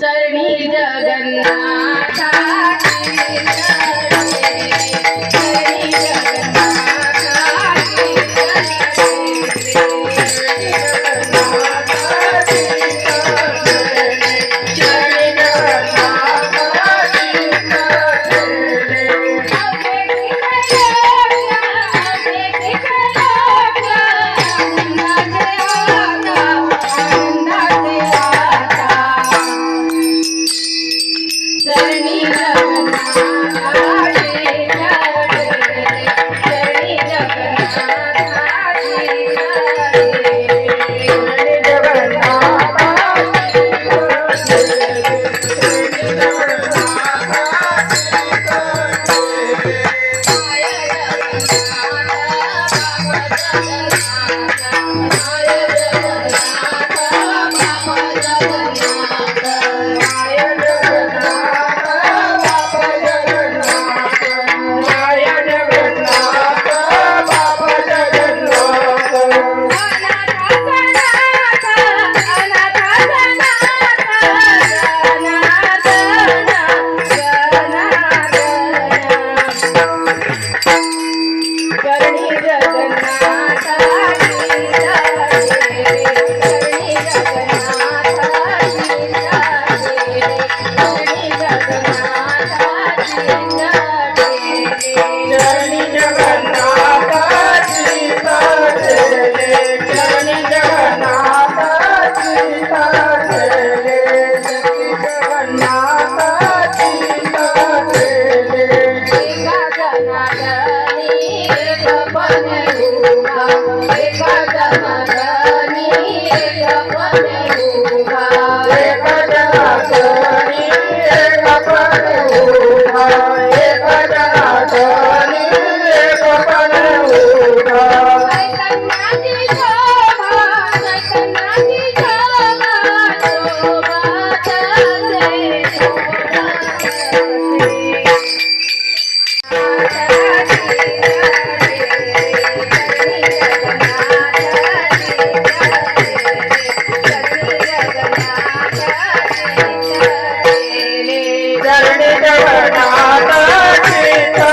चरणी Jagannatha Thank you. Karnataka